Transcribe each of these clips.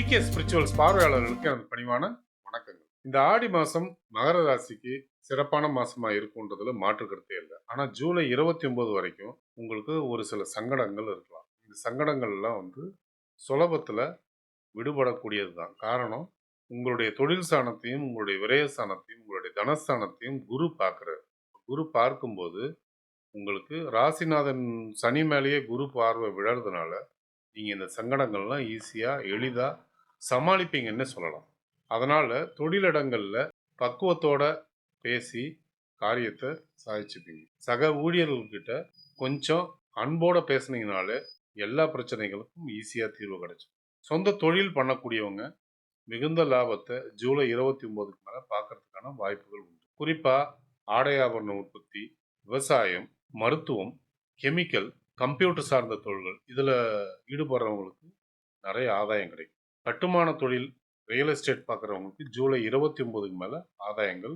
GK spirituals பார்வையாளர்களுக்கு எனது பணிவான வணக்கங்கள். இந்த ஆடி மாதம் மகர ராசிக்கு சிறப்பான மாதமாக இருக்குன்றதுல மாற்று கருத்தே இல்லை. ஆனால் ஜூலை இருபத்தி ஒம்பது வரைக்கும் உங்களுக்கு ஒரு சில சங்கடங்கள் இருக்கலாம். இந்த சங்கடங்கள்லாம் வந்து சுலபத்தில் விடுபடக்கூடியது தான் காரணம் உங்களுடைய தொழில் ஸ்தானத்தையும் உங்களுடைய விரயஸ்தானத்தையும் உங்களுடைய தனஸ்தானத்தையும் குரு பார்க்குறாரு. குரு பார்க்கும்போது உங்களுக்கு ராசிநாதன் சனி மேலேயே குரு பார்வை விழறதுனால நீங்கள் இந்த சங்கடங்கள்லாம் ஈஸியாக எளிதாக சமாளிப்பீங்கன்னு சொல்லலாம். அதனால் தொழிலிடங்களில் பக்குவத்தோட பேசி காரியத்தை சாதிச்சுப்பீங்க. சக ஊழியர்கள்கிட்ட கொஞ்சம் அன்போட பேசுனீங்கனாலே எல்லா பிரச்சனைகளுக்கும் ஈஸியாக தீர்வு கிடைச்சிடும் சொந்த தொழில் பண்ணக்கூடியவங்க மிகுந்த லாபத்தை ஜூலை இருபத்தி ஒன்பதுக்கு மேலே பார்க்கறதுக்கான வாய்ப்புகள் உண்டு. குறிப்பாக ஆடை ஆபரண உற்பத்தி விவசாயம் மருத்துவம் கெமிக்கல் கம்ப்யூட்டர் சார்ந்த தொழில்கள் இதில் ஈடுபடுறவங்களுக்கு நிறைய ஆதாயம் கிடைக்கும். கட்டுமான தொழில் ரியல் எஸ்டேட் பார்க்குறவங்களுக்கு ஜூலை இருபத்தி ஒன்பதுக்கு மேலே ஆதாயங்கள்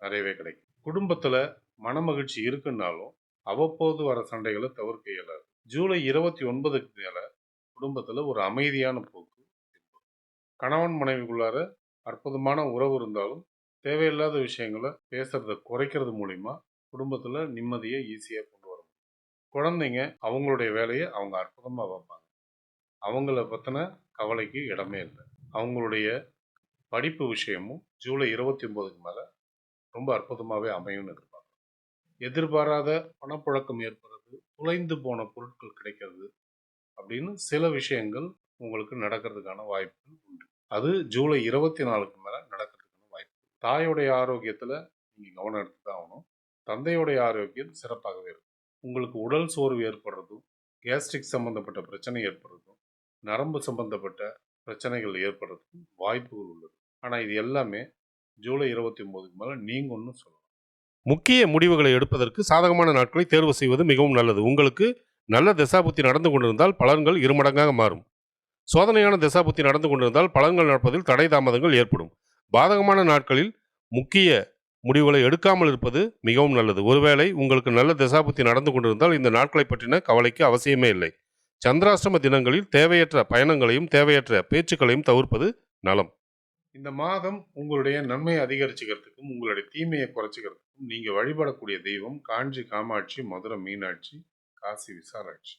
நிறையவே கிடைக்கும். குடும்பத்தில் மனமகிழ்ச்சி இருக்குன்னாலும் அவ்வப்போது வர சண்டைகளை தவிர்க்க இயலாது. ஜூலை இருபத்தி ஒன்பதுக்கு மேலே குடும்பத்தில் ஒரு அமைதியான போக்கு கணவன் மனைவிக்குள்ளார அற்புதமான உறவு இருந்தாலும் தேவையில்லாத விஷயங்களை பேசுறத குறைக்கிறது மூலிமா குடும்பத்தில் நிம்மதியை ஈஸியாக கொண்டு வர முடியும். குழந்தைங்க அவங்களுடைய வேலையை அவங்க அற்புதமாக பார்ப்பாங்க அவங்கள பற்றின கவலைக்கு இடமே இல்லை. அவங்களுடைய படிப்பு விஷயமும் ஜூலை இருபத்தி ஒம்போதுக்கு மேலே ரொம்ப அற்புதமாகவே அமையும்னு எதிர்பார்க்குறோம். எதிர்பாராத பணப்புழக்கம் ஏற்படுறது தொலைந்து போன பொருட்கள் கிடைக்கிறது அப்படின்னு சில விஷயங்கள் உங்களுக்கு நடக்கிறதுக்கான வாய்ப்புகள் உண்டு. அது ஜூலை இருபத்தி நாலுக்கு மேலே நடக்கிறதுக்கான வாய்ப்பு. தாயோடைய ஆரோக்கியத்தில் நீங்கள் கவனம் எடுத்து தான் ஆகணும். தந்தையோடைய ஆரோக்கியம் சிறப்பாகவே இருக்கும். உங்களுக்கு உடல் சோர்வு ஏற்படுறதும் கேஸ்ட்ரிக் சம்மந்தப்பட்ட பிரச்சனை ஏற்படுறதும் நரம்பு சம்பந்தப்பட்ட பிரச்சனைகள் ஏற்படுறதுக்கு வாய்ப்புகள் உள்ளது. ஆனால் இது எல்லாமே ஜூலை இருபத்தி ஒம்போதுக்கு மேலே நீங்கள் ஒன்றும் சொல்லலாம். முக்கிய முடிவுகளை எடுப்பதற்கு சாதகமான நாட்களை தேர்வு செய்வது மிகவும் நல்லது. உங்களுக்கு நல்ல திசாபுத்தி நடந்து கொண்டிருந்தால் பலன்கள் இருமடங்காக மாறும். சோதனையான திசாபுத்தி நடந்து கொண்டிருந்தால் பலன்கள் நடப்பதில் தடை தாமதங்கள் ஏற்படும். பாதகமான நாட்களில் முக்கிய முடிவுகளை எடுக்காமல் இருப்பது மிகவும் நல்லது. ஒருவேளை உங்களுக்கு நல்ல திசாபுத்தி நடந்து கொண்டிருந்தால் இந்த நாட்களை பற்றின கவலைக்கு அவசியமே இல்லை. சந்திராஷ்டம தினங்களில் தேவையற்ற பயணங்களையும் தேவையற்ற பேச்சுக்களையும் தவிர்ப்பது நலம். இந்த மாதம் உங்களுடைய நன்மையை அதிகரிச்சுக்கிறதுக்கும் உங்களுடைய தீமையை குறைச்சிக்கிறதுக்கும் நீங்கள் வழிபடக்கூடிய தெய்வம் காஞ்சி காமாட்சி மதுரை மீனாட்சி காசி விசாலாட்சி